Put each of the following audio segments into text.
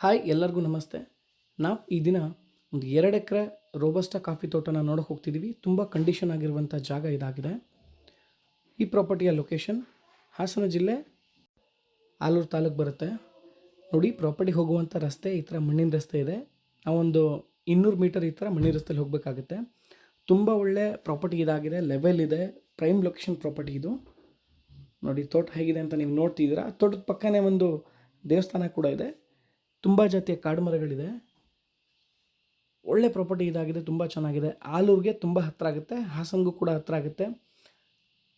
Hi ಎಲ್ಲರಿಗೂ ನಮಸ್ತೆ. ನಾವು ಈ ದಿನ ಒಂದು ಎರಡು ಎಕರೆ ರೋಬಸ್ಟ ಕಾಫಿ ತೋಟನ ನೋಡೋಕೆ ಹೋಗ್ತಿದ್ದೀವಿ ತುಂಬ ಕಂಡೀಷನ್ ಆಗಿರುವಂಥ ಜಾಗ ಇದಾಗಿದೆ. ಈ ಪ್ರಾಪರ್ಟಿಯ ಲೊಕೇಶನ್ ಹಾಸನ ಜಿಲ್ಲೆ ಆಲೂರು ತಾಲೂಕು ಬರುತ್ತೆ. ನೋಡಿ ಪ್ರಾಪರ್ಟಿ ಹೋಗುವಂಥ ರಸ್ತೆ ಈ ಥರ ಮಣ್ಣಿನ ರಸ್ತೆ ಇದೆ. ನಾವೊಂದು ಇನ್ನೂರು ಮೀಟರ್ ಈ ಥರ ಮಣ್ಣಿನ ರಸ್ತೆಯಲ್ಲಿ ಹೋಗಬೇಕಾಗುತ್ತೆ. ತುಂಬ ಒಳ್ಳೆ ಪ್ರಾಪರ್ಟಿ ಇದಾಗಿದೆ. ಲೆವೆಲ್ ಇದೆ. ಪ್ರೈಮ್ ಲೊಕೇಶನ್ ಪ್ರಾಪರ್ಟಿ ಇದು. ನೋಡಿ, ತೋಟ ಹೇಗಿದೆ ಅಂತ ನೀವು ನೋಡ್ತಿದ್ದೀರಾ. ತೋಟದ ಪಕ್ಕನೇ ಒಂದು ದೇವಸ್ಥಾನ ಕೂಡ ಇದೆ. ತುಂಬ ಜಾತಿಯ ಕಾಡು ಮರಗಳಿದೆ. ಒಳ್ಳೆ ಪ್ರಾಪರ್ಟಿ ಇದಾಗಿದೆ, ತುಂಬ ಚೆನ್ನಾಗಿದೆ. ಆಲೂರಿಗೆ ತುಂಬ ಹತ್ತಿರ ಆಗುತ್ತೆ, ಹಾಸನಗೂ ಕೂಡ ಹತ್ತಿರ ಆಗುತ್ತೆ.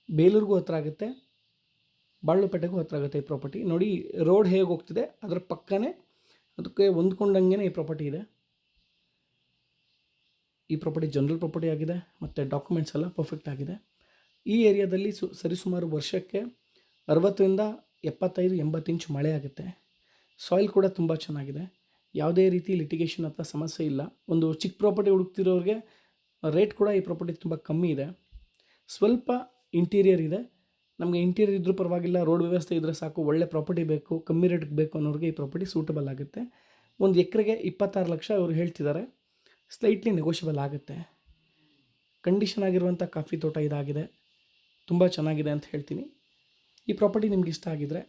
ಬೇಲೂರಿಗೂ ಹತ್ತಿರ ಆಗುತ್ತೆ. ಬಾಳುಪೇಟೆಗೂ ಹತ್ತಿರ ಆಗುತ್ತೆ ಈ ಪ್ರಾಪರ್ಟಿ ನೋಡಿ ರೋಡ್ ಹೇಗೆ ಹೋಗ್ತಿದೆ, ಅದರ ಪಕ್ಕನೇ ಅದಕ್ಕೆ ಹೊಂದ್ಕೊಂಡಂಗೆ ಈ ಪ್ರಾಪರ್ಟಿ ಇದೆ. ಈ ಪ್ರಾಪರ್ಟಿ ಜನರಲ್ ಪ್ರಾಪರ್ಟಿ ಆಗಿದೆ, ಮತ್ತು ಡಾಕ್ಯುಮೆಂಟ್ಸ್ ಎಲ್ಲ ಪರ್ಫೆಕ್ಟ್ ಆಗಿದೆ. ಈ ಏರಿಯಾದಲ್ಲಿ ಸು, ಸರಿಸುಮಾರು ವರ್ಷಕ್ಕೆ ಅರವತ್ತರಿಂದ ಎಪ್ಪತ್ತೈದು ಎಂಬತ್ತು ಇಂಚು ಮಳೆ ಆಗುತ್ತೆ. ಸಾಯಿಲ್ ಕೂಡ ತುಂಬ ಚೆನ್ನಾಗಿದೆ. ಯಾವುದೇ ರೀತಿ ಲಿಟಿಗೇಷನ್ ಅಥವಾ ಸಮಸ್ಯೆ ಇಲ್ಲ. ಒಂದು ಚಿಕ್ಕ ಪ್ರಾಪರ್ಟಿ ಹುಡುಕ್ತಿರೋರಿಗೆ ರೇಟ್ ಕೂಡ ಈ ಪ್ರಾಪರ್ಟಿ ತುಂಬ ಕಮ್ಮಿ ಇದೆ. ಸ್ವಲ್ಪ ಇಂಟೀರಿಯರ್ ಇದೆ. ನಮಗೆ ಇಂಟೀರಿಯರ್ ಇದ್ರೂ ಪರವಾಗಿಲ್ಲ ರೋಡ್ ವ್ಯವಸ್ಥೆ ಇದ್ದರೆ ಸಾಕು, ಒಳ್ಳೆ ಪ್ರಾಪರ್ಟಿ ಬೇಕು, ಕಮ್ಮಿ ರೇಟ್ಗೆ ಬೇಕು ಅನ್ನೋರಿಗೆ ಈ ಪ್ರಾಪರ್ಟಿ ಸೂಟಬಲ್ ಆಗುತ್ತೆ. ಒಂದು ಎಕರೆಗೆ ಇಪ್ಪತ್ತಾರು ಲಕ್ಷ ಅವರು ಹೇಳ್ತಿದ್ದಾರೆ. ಸ್ಲೈಟ್ಲಿ ನೆಗೋಷಿಯಬಲ್ ಆಗುತ್ತೆ. ಕಂಡೀಷನ್ ಆಗಿರುವಂಥ ಕಾಫಿ ತೋಟ ಇದಾಗಿದೆ. ತುಂಬ ಚೆನ್ನಾಗಿದೆ ಅಂತ ಹೇಳ್ತೀನಿ. ಈ ಪ್ರಾಪರ್ಟಿ ನಿಮ್ಗೆ ಇಷ್ಟ ಆಗಿದ್ರೆ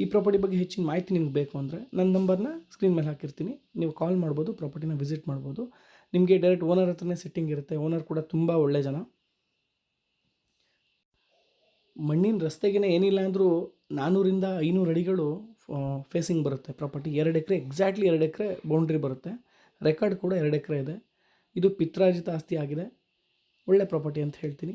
ಈ ಪ್ರಾಪರ್ಟಿ ಬಗ್ಗೆ ಹೆಚ್ಚಿನ ಮಾಹಿತಿ ನಿಮ್ಗೆ ಬೇಕು ಅಂದರೆ ನನ್ನ ನಂಬರ್ನ ಸ್ಕ್ರೀನ್ ಮೇಲೆ ಹಾಕಿರ್ತೀನಿ. ನೀವು ಕಾಲ್ ಮಾಡ್ಬೋದು ಪ್ರಾಪರ್ಟಿನ ವಿಸಿಟ್ ಮಾಡ್ಬೋದು. ನಿಮಗೆ ಡೈರೆಕ್ಟ್ ಓನರ್ ಹತ್ರನೇ ಸೆಟ್ಟಿಂಗ್ ಇರುತ್ತೆ. ಓನರ್ ಕೂಡ ತುಂಬ ಒಳ್ಳೆ ಜನ. ಮಣ್ಣಿನ ರಸ್ತೆಗೇನೆ ಏನಿಲ್ಲ ಅಂದರೂ ನಾನ್ನೂರಿಂದ ಐನೂರು ಅಡಿಗಳು ಫೇಸಿಂಗ್ ಬರುತ್ತೆ ಪ್ರಾಪರ್ಟಿ ಎರಡು ಎಕರೆ ಎಕ್ಸಾಕ್ಟ್ಲಿ ಎರಡು ಎಕರೆ ಬೌಂಡ್ರಿ ಬರುತ್ತೆ. ರೆಕಾರ್ಡ್ ಕೂಡ ಎರಡು ಎಕರೆ ಇದೆ. ಇದು ಪಿತ್ರಾರ್ಜಿತ ಆಸ್ತಿ ಆಗಿದೆ. ಒಳ್ಳೆ ಪ್ರಾಪರ್ಟಿ ಅಂತ ಹೇಳ್ತೀನಿ.